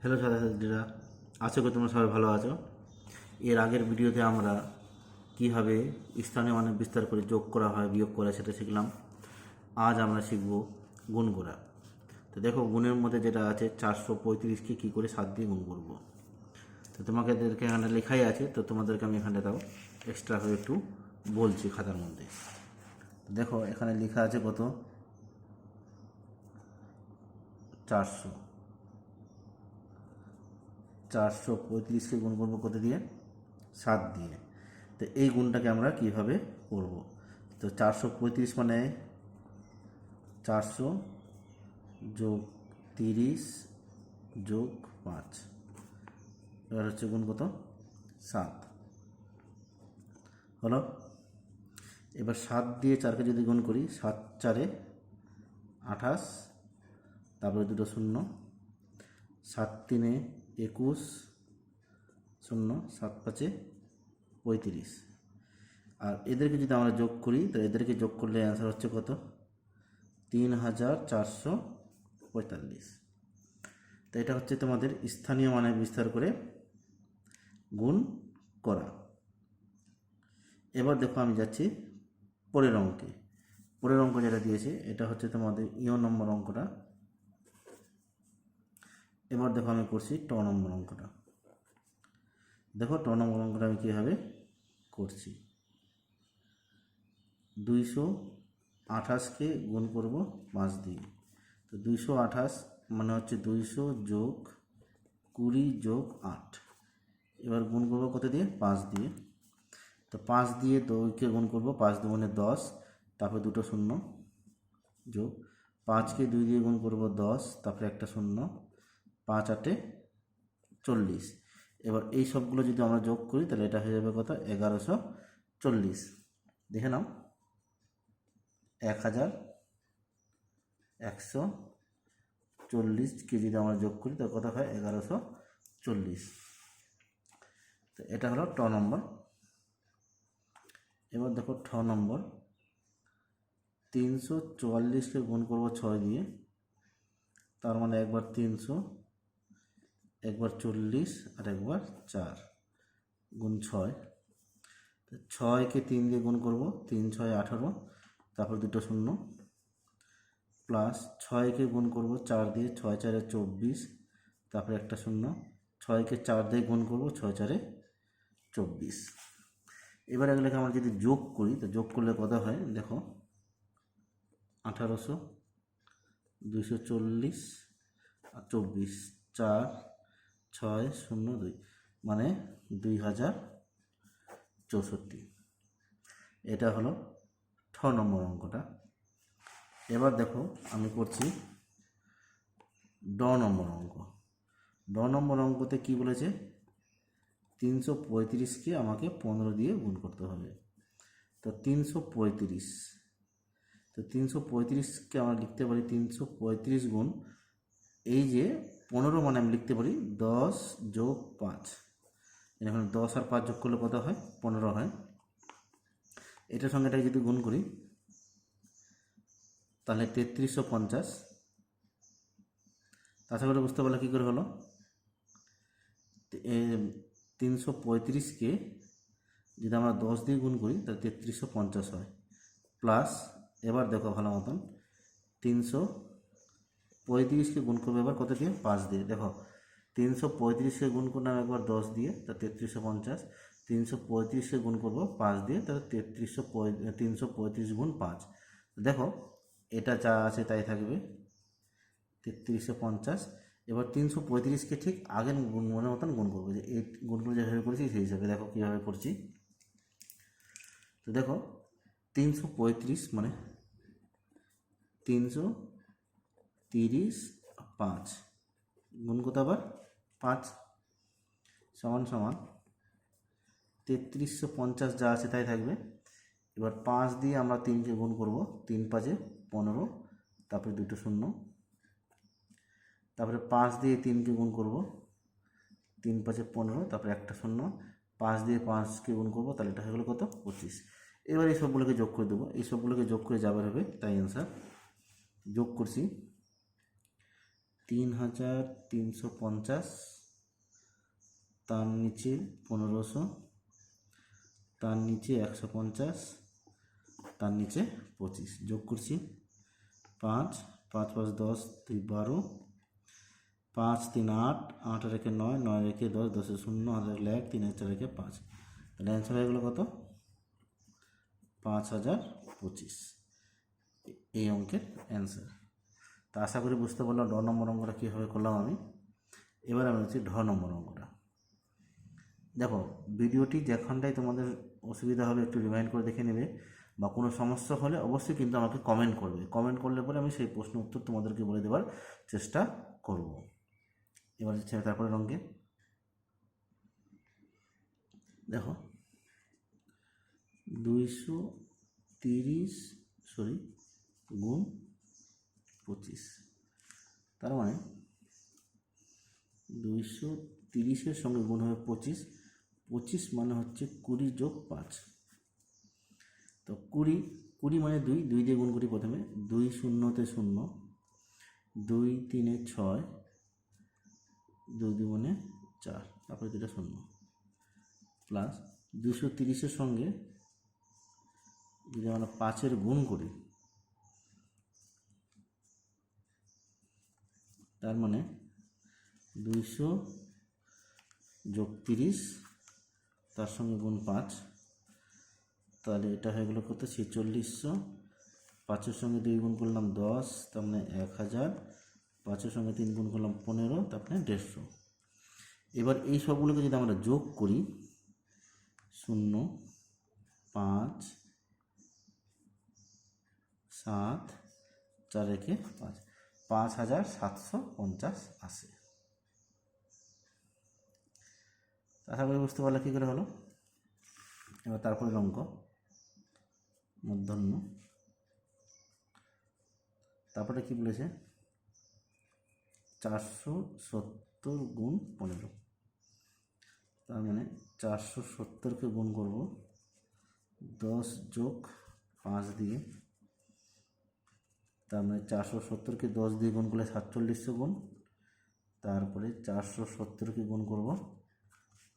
Hello ছাত্রছাত্রীরা আশা করি তোমরা সবাই ভালো আছো। এর আগের ভিডিওতে আমরা কীভাবে স্থানীয় অনেক বিস্তার করে যোগ করা হয়, বিয়োগ করা সেটা শিখলাম। আজ আমরা শিখব গুণ করা তো দেখো, গুণের মধ্যে যেটা আছে, চারশো পঁয়ত্রিশকে কী করে সাত দিয়ে গুণ করব। তো তোমাকে এদেরকে এখানে লেখাই আছে, তো তোমাদেরকে আমি এখানটা তাও এক্সট্রা করে একটু বলছি খাতার মধ্যে। দেখো, এখানে লেখা আছে কত? চারশো। চারশো পঁয়ত্রিশকে গুণ করব কত দিয়ে সাত দিয়ে। তো এই গুণটাকে আমরা কীভাবে করব? তো চারশো পঁয়ত্রিশ মানে চারশো যোগ তিরিশ যোগ পাঁচ। এবার হচ্ছে গুণ কত? সাত। হলো? এবার সাত দিয়ে চারকে যদি গুণ করি, সাত চারে আঠাশ, তারপরে দুটো শূন্য, সাত তিনে একুশ শূন্য সাত পাঁচে পঁয়ত্রিশ। আর এদেরকে যদি আমরা যোগ করি তো এদেরকে যোগ করলে অ্যান্সার হচ্ছে কত? তিন হাজার চারশো পঁয়তাল্লিশ। তো এটা হচ্ছে তোমাদের স্থানীয় মানে বিস্তার করে গুণ করা। এবার দেখো আমি যাচ্ছি পরের অঙ্কে। পরের অঙ্ক যেটা দিয়েছে, এটা হচ্ছে তোমাদের ইও নম্বর অঙ্কটা। এবার দেখো আমি করছি ট নম্বর অঙ্কটা। দেখো ট নম্বর অঙ্কটা আমি কীভাবে করছি? দুইশো আঠাশকে গুণ করব পাঁচ দিয়ে। তো দুইশো আঠাশ মানে হচ্ছে দুইশো যোগ কুড়ি যোগ আট। এবার গুণ করব কত দিয়ে? পাঁচ দিয়ে। তো পাঁচ দিয়ে দুইকে গুণ করব পাঁচ দুগুণে দশ, তারপরে দুটো শূন্য যোগ। পাঁচকে দুই দিয়ে গুণ করব দশ, তারপরে একটা শূন্য। পাঁচ, আটে চল্লিশ। এবার এই সবগুলো যদি আমরা যোগ করি, তাহলে এটা হয়ে যাবে কত? এগারোশো চল্লিশ। দেখে নাও। এক হাজার একশো চল্লিশকে যদি আমরা যোগ করি, তাহলে কত হয়? এগারোশো চল্লিশ। তো এটা হলো ট নম্বর। এবার দেখো ঠ নম্বর। তিনশো চুয়াল্লিশকে গুণ করব ছয় দিয়ে, তার মানে একবার তিনশো একবার চল্লিশ আর একবার চার। গুণ ছয়। ছয়কে তিন দিয়ে গুণ করব, তিন, ছয়, আঠারো। তারপর দুটো শূন্য। প্লাস ছয়কে গুণ করব, চার দিয়ে ছয়, চারে চব্বিশ। তারপরে একটা শূন্য। ছয়কে চার দিয়ে গুণ করব, ছয়, চারে চব্বিশ। এবার এগুলোকে আমরা যদি যোগ করি, তো যোগ করলে কত হয়? দেখো, আঠারোশো দুশো চল্লিশ আর চব্বিশ। চার ছয় শূন্য দুই মানে দুই হাজার চৌষট্টি। এটা হলো ঠ নম্বর অঙ্কটা। এবার দেখো আমি করছি ড নম্বর অঙ্ক। ড নম্বর অঙ্কতে কি বলেছে? তিনশো পঁয়ত্রিশকে আমাকে পনেরো দিয়ে গুণ করতে হবে। তো তিনশো পঁয়ত্রিশ, তো তিনশো পঁয়ত্রিশকে আমরা লিখতে পারি তিনশো পঁয়ত্রিশ গুণ এই যে পনেরো মানে আমি লিখতে পারি দশ যোগ পাঁচ। এখানে দশ আর পাঁচ যোগ করলে কত হয়? পনেরো হয়। এটার সঙ্গে এটাকে যদি গুণ করি, তাহলে তেত্রিশশো পঞ্চাশ। আশা করে বুঝতে পারলে কী করে হলো? তিনশো পঁয়ত্রিশকে যদি আমরা দশ দিয়ে গুণ করি, তাহলে তেত্রিশশো পঞ্চাশ হয়। প্লাস, এবার দেখো ভালো মতন, তিনশো পঁয়ত্রিশকে গুণ করব এবার কত দিয়ে? পাঁচ দিয়ে। দেখো, তিনশো পঁয়ত্রিশকে গুণ করলাম একবার দশ দিয়ে, তা তেত্রিশশো পঞ্চাশ। তিনশো পঁয়ত্রিশকে গুণ করব পাঁচ দিয়ে, তাহলে তেত্রিশশো তিনশো পঁয়ত্রিশ গুণ পাঁচ। দেখো, এটা যা আছে তাই থাকবে। তেত্রিশশো পঞ্চাশ। এবার তিনশো পঁয়ত্রিশকে ঠিক আগের গুণ মনের মতন গুণ করব। যে এই গুণগুলো যেভাবে করেছি, সেই হিসাবে দেখো কীভাবে করছি। তো দেখো, তিনশো পঁয়ত্রিশ মানে তিনশো তিরিশ, পাঁচ। গুণ কত আবার? পাঁচ। সমান সমান। তেত্রিশশো পঞ্চাশ যা আছে তাই থাকবে। এবার পাঁচ দিয়ে আমরা তিনকে গুণ করব। তিন পাঁচে পনেরো, তারপরে দুটো শূন্য। তারপরে পাঁচ দিয়ে তিনকে গুণ করব। তিন পাঁচে পনেরো, তারপরে একটা শূন্য। পাঁচ দিয়ে পাঁচকে গুণ করব, তাহলে এটা হয়ে গেলো কত? পঁচিশ। এবার এই সবগুলোকে যোগ করে দেবো। এই সবগুলোকে যোগ করে যাবে হবে, তাই অ্যান্সার যোগ করছি। তিন হাজার তিনশো পঞ্চাশ। তার নিচে পনেরোশো। তার নিচে একশো পঞ্চাশ। তার নিচে পঁচিশ। যোগ করছি। পাঁচ পাঁচ পাঁচ দশ, দুই বারো। পাঁচ, তিন আট আট রেখে নয় নয় রেখে দশ, দশে শূন্য হাত রেখে এক, তিন চার রেখে পাঁচ। তাহলে অ্যান্সার হয়ে গেলো কত? পাঁচ হাজার পঁচিশ। এই অঙ্কের অ্যান্সার তা আশা করি বুঝতে পারলাম, ড নম্বর অঙ্কটা কীভাবে করলাম আমি। এবার আমি হচ্ছে ঢ নম্বর অঙ্কটা দেখো, ভিডিওটি যেখানটাই তোমাদের অসুবিধা হবে একটু রিমাইন্ড করে দেখে নেবে, বা কোনো সমস্যা হলে অবশ্যই কিন্তু আমাকে কমেন্ট করবে। কমেন্ট করলে পরে আমি সেই প্রশ্ন উত্তর তোমাদেরকে বলে দেওয়ার চেষ্টা করব। এবার হচ্ছে তারপরে অঙ্কে। দেখো, দুইশো তিরিশ সরি গুণ পঁচিশ। তার মানে দুইশো তিরিশের সঙ্গে গুণ হবে পঁচিশ। পঁচিশ মানে হচ্ছে কুড়ি যোগ পাঁচ। তো কুড়ি কুড়ি মানে দুই দুই দিয়ে গুণ করি প্রথমে। দুই শূন্যতে শূন্য, দুই তিনে ছয়, দুই দুগুণে চার, তারপরে দুটা শূন্য। প্লাস দুশো তিরিশের সঙ্গে যদি আমরা পাঁচের গুণ করি তার মানে দুইশো যোগ তিরিশ, তার সঙ্গে গুণ পাঁচ। তাহলে এটা হয়ে গেলো কত? ছেচল্লিশশো। পাঁচের সঙ্গে দুই গুণ করলাম দশ, তার মানে এক হাজার। পাঁচের সঙ্গে তিন গুণ করলাম পনেরো, তার মানে দেড়শো। এবার এই সবগুলোকে যদি আমরা যোগ করি, শূন্য, পাঁচ, সাত, চার রেখে পাঁচ। পাঁচ হাজার সাতশো পঞ্চাশ আসে আশা করি বুঝতে পারলে কী করে হলো? এবার তারপরে অঙ্ক মধ্যাহ্ন। তারপরে কি বলেছে? চারশো সত্তর গুণ পনেরো। তার মানে চারশো সত্তরকে গুণ করব, দশ যোগ পাঁচ দিয়ে তার মানে চারশো সত্তরকে দশ দিয়ে গুণ করলে সাতচল্লিশশো গুণ। তারপরে চারশো সত্তরকে গুণ করব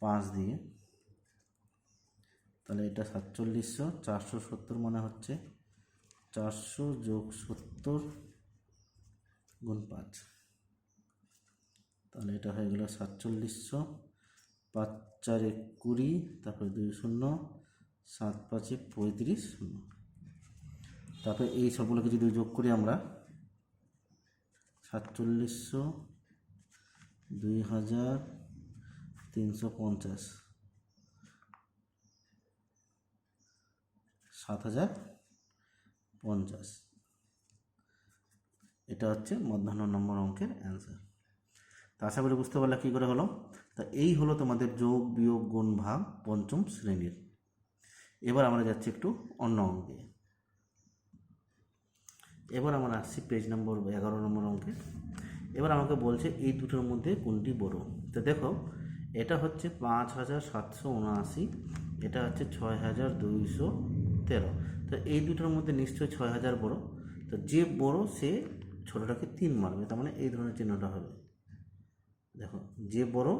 পাঁচ দিয়ে। তাহলে এটা সাতচল্লিশশো, চারশো সত্তর মানে হচ্ছে চারশো যোগ সত্তর গুণ পাঁচ। তাহলে এটা হয়ে গেল সাতচল্লিশশো, পাঁচ চারে কুড়ি, তারপরে দুই শূন্য, সাত পাঁচে পঁয়ত্রিশ শূন্য। তারপরে এই সবগুলোকে যদি যোগ করি আমরা সাতচল্লিশশো দুই হাজার তিনশো পঞ্চাশ। সাত হাজার পঞ্চাশ। এটা হচ্ছে মধ্যাহ্ন নম্বর অঙ্কের অ্যান্সার। তা আশা করি বুঝতে পারলে কী করে হলো? তা এই হলো তোমাদের যোগ, বিয়োগ, গুণ, ভাগ, পঞ্চম শ্রেণির। এবার আমরা যাচ্ছি একটু অন্য অঙ্কে। এবার আমরা আসছি পেজ নম্বর এগারো নম্বর অঙ্কে। এবার আমাকে বলছে এই দুটোর মধ্যে কোনটি বড়? তো দেখো, এটা হচ্ছে পাঁচ হাজার সাতশো উনআশি, এটা হচ্ছে ছয় হাজার দুইশো তেরো। তো এই দুটোর মধ্যে নিশ্চয়ই ছয় হাজার বড়। তো যে বড়, সে ছোটোটাকে তিন মারবে, তার মানে এই ধরনের চিহ্নটা হবে। দেখো, যে বড়,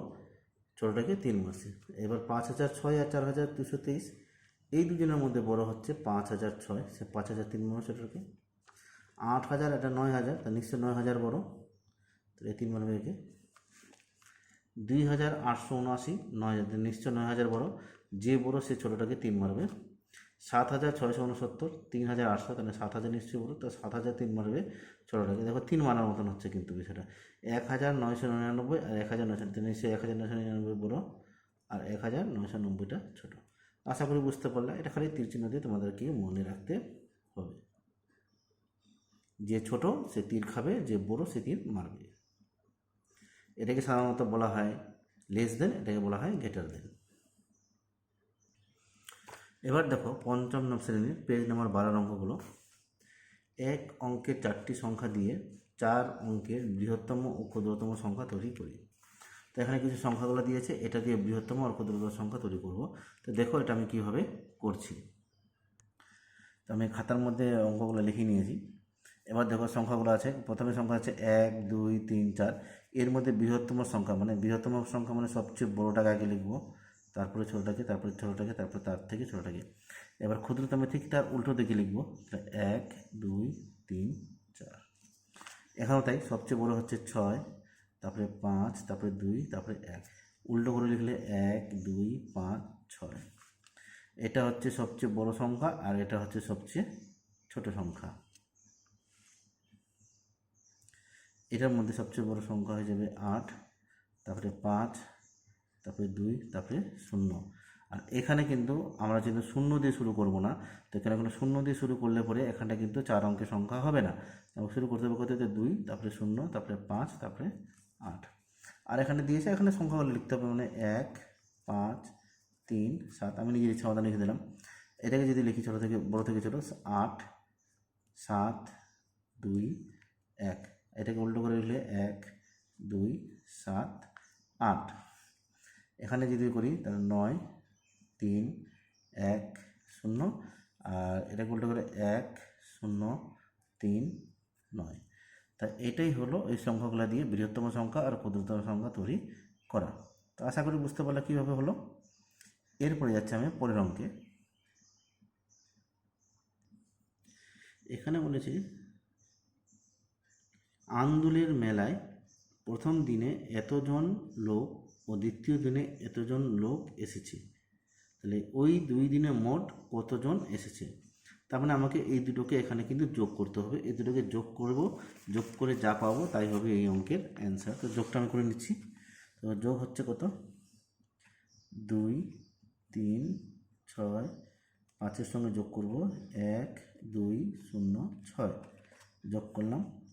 ছোটোটাকে তিন মারছে। এবার পাঁচ হাজার ছয় আর চার হাজার দুশো তেইশ, এই দুজনের মধ্যে বড় হচ্ছে পাঁচ হাজার ছয়। সে পাঁচ হাজার তিন মারবে ছোটোটাকে। আট হাজার, এটা নয় হাজার, তা নিশ্চয় নয় হাজার বড়। তাহলে তিন মারবে একে। দুই হাজার আটশো উনআশি, নয় হাজার নিশ্চয় নয় হাজার বড়। যে বড়, সে ছোটোটাকে তিন মারবে। সাত হাজার ছয়শো উনসত্তর, তিন হাজার আটশো, তাহলে সাত হাজার নিশ্চয়ই বড়। তো সাত হাজার তিন মারবে ছোটোটাকে। দেখো, তিন মারার মতন হচ্ছে কিন্তু বিষয়টা। এক হাজার নয়শো নিরানব্বই আর এক হাজার নয়শো নিশ্চয়ই এক হাজার নয়শো নিরানব্বই বড় আর এক হাজার নয়শো নব্বইটা ছোটো। আশা করি বুঝতে পারলে, এটা খালি তীর চিহ্ন দিয়ে তোমাদেরকে মনে রাখতে হবে। যে ছোট সে তীর খাবে, যে বড় সে তীর মারবে। এটাকে সাধারণত বলা হয় লেস দেন, এটাকে বলা হয় গেটার দেন। এবার দেখো পঞ্চম শ্রেণির পেজ নাম্বার বারো অঙ্কগুলো। এক অঙ্কের চারটি সংখ্যা দিয়ে চার অঙ্কের বৃহত্তম ও ক্ষুদ্রতম সংখ্যা তৈরি করি। তো এখানে কিছু সংখ্যাগুলো দিয়েছে, এটা দিয়ে বৃহত্তম আর ক্ষুদ্রতম সংখ্যা তৈরি করব। তো দেখো এটা আমি কীভাবে করছি। তো আমি খাতার মধ্যে অঙ্কগুলো লিখে নিয়েছি। এবার দেখো সংখ্যাগুলো আছে। প্রথমে সংখ্যা আছে এক, দুই, তিন, চার। এর মধ্যে বৃহত্তম সংখ্যা মানে বৃহত্তম সংখ্যা মানে সবচেয়ে বড়োটাকে আগে লিখব। তারপরে ছোটোটাকে তারপরে ছোটোটাকে, তারপরে তার থেকে ছোটোটাকে। এবার ক্ষুদ্রতম ঠিক তার উল্টো দিকে লিখব। এক, দুই, তিন, চার। এখানেও তাই, সবচেয়ে বড় হচ্ছে ছয়, তারপরে পাঁচ, তারপরে দুই, তারপরে এক। উল্টো করে লিখলে এক, দুই, পাঁচ, ছয়। এটা হচ্ছে সবচেয়ে বড় সংখ্যা আর এটা হচ্ছে সবচেয়ে ছোট সংখ্যা। এটার মধ্যে সবচেয়ে বড় সংখ্যা হয়ে যাবে আট, তারপরে পাঁচ, তারপরে দুই, তারপরে শূন্য। আর এখানে কিন্তু আমরা কিন্তু শূন্য দিয়ে শুরু করব না, তো এখানে কোনো শূন্য দিয়ে শুরু করলে পরে এখানটা কিন্তু চার অঙ্কের সংখ্যা হবে না। শুরু করতে হবে হবে দুই, তারপরে শূন্য, তারপরে পাঁচ, তারপরে আট। আর এখানে দিয়েছে, এখানে সংখ্যাগুলো লিখতে হবে মানে এক, পাঁচ, তিন, সাত। আমি নিজের ইচ্ছা মতো লিখে দিলাম। এটাকে যদি লিখি ছোটো থেকে, বড়ো থেকে ছোটো, আট, সাত, দুই, এক। এটাকে উল্টো করে লিখলে এক, দুই, সাত, আট। এখানে যদি করি, তাহলে নয়, তিন, এক, শূন্য। আর এটাকে উল্টো করে এক, শূন্য, তিন, নয়। তা এটাই হলো এই সংখ্যাগুলো দিয়ে বৃহত্তম সংখ্যা আর ক্ষুদ্রতম সংখ্যা তৈরি করা। তো আশা করি বুঝতে পারলে কীভাবে হলো? এরপরে যাচ্ছে আমি পরের অঙ্কে। এখানে বলেছি আন্দুলের মেলায় প্রথম দিনে এতজন লোক ও দ্বিতীয় দিনে এতজন লোক এসেছে। তাহলে ওই দুই দিনে মোট কতজন এসেছে? তার মানে আমাকে এই দুটোকে এখানে কিন্তু যোগ করতে হবে। এই দুটোকে যোগ করব, যোগ করে যা পাবো তাই হবে এই অঙ্কের অ্যান্সার তো যোগটা আমি করে নিচ্ছি। তো যোগ হচ্ছে কত? দুই, তিন, ছয়, পাঁচের সঙ্গে যোগ করব। এক, দুই, শূন্য, ছয়। যোগ করলাম।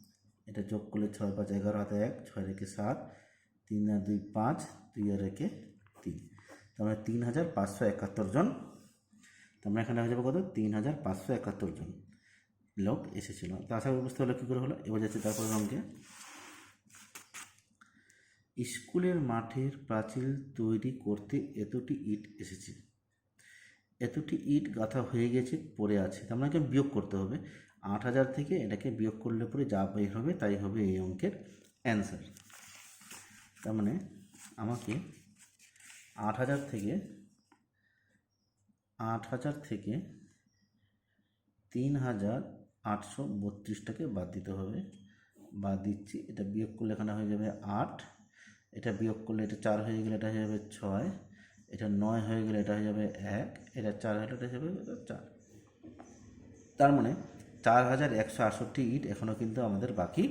এটা যোগ করলে ছয় পাঁচ এগারো হাতে এক, ছয় রেখে সাত, তিন আর দুই পাঁচ, দুই আর রেখে তিন। মানে তিন হাজার পাঁচশো একাত্তর জন। তার মানে এখানে হয়ে যাবে কত? তিন হাজার পাঁচশো একাত্তর জন লোক এসেছিল। তো আশা করি বুঝতে হলো কী করে হলো? এবার যাচ্ছে তারপরে অঙ্কে স্কুলের মাঠের পাঁচিল তৈরি করতে এতটি ইট এসেছে। এতটি ইট গাঁথা হয়ে গেছে, পড়ে আছে। তার মানে বিয়োগ করতে হবে। আট হাজার থেকে এটাকে বিয়োগ করলে পরে যা বের হবে তাই হবে এই অঙ্কের অ্যান্সার। তার মানে আমাকে আট হাজার থেকে, আট হাজার থেকে তিন হাজার আটশো বত্রিশটাকে বাদ দিতে হবে। বাদ দিচ্ছি, এটা বিয়োগ করলে এখানে হয়ে যাবে আট, এটা বিয়োগ করলে এটা চার হয়ে গেলে এটা হয়ে যাবে ছয়, এটা নয় হয়ে গেলে এটা হয়ে যাবে এক, এটা চার হলে এটা হয়ে যাবে চার। তার মানে চার হাজার একশো আটষট্টি ইট এখনও কিন্তু আমাদের বাকি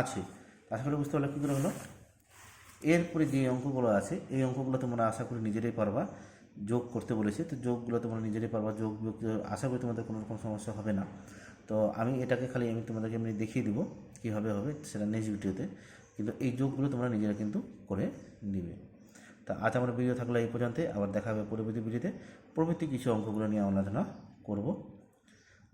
আছে। আশা করি বুঝতে পারলে কী করে হলো? এরপরে যে অঙ্কগুলো আছে, এই অঙ্কগুলো তোমরা আশা করি নিজেরাই পারবা যোগ করতে বলেছে। তো যোগগুলো তোমরা নিজেরাই পারবা, যোগ বিয়োগ আশা করি তোমাদের কোনো রকম সমস্যা হবে না। তো আমি এটাকে খালি আমি তোমাদেরকে এমনি দেখিয়ে দিব কীভাবে হবে সেটা নেক্সট ভিডিওতে। কিন্তু এই যোগগুলো তোমরা নিজেরা কিন্তু করে নিবে। তা আজ আমার ভিডিও থাকলে এই পর্যন্ত আবার দেখা হবে পরবর্তী ভিডিওতে প্রভৃতি কিছু অঙ্কগুলো নিয়ে আলোচনা করব।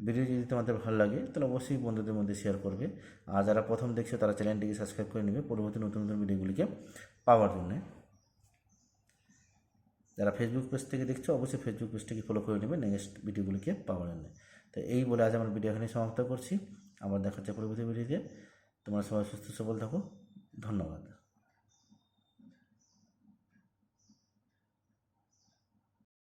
ভিডিও যদি তোমাদের ভালো লাগে, তাহলে অবশ্যই বন্ধুদের মধ্যে শেয়ার করবে। আর যারা প্রথম দেখছ, তারা চ্যানেলটিকে সাবস্ক্রাইব করে নেবে পরবর্তী নতুন নতুন ভিডিওগুলিকে পাওয়ার জন্যে। যারা ফেসবুক পেজ থেকে দেখছ, অবশ্যই ফেসবুক পেজটিকে ফলো করে নেবে নেক্সট ভিডিওগুলিকে পাওয়ার জন্য। তো এই বলে আজ আমার ভিডিও এখানে সমাপ্ত করছি। আবার দেখা হচ্ছে পরবর্তী ভিডিওতে। তোমরা সবাই সুস্থ সবল থাকো। ধন্যবাদ।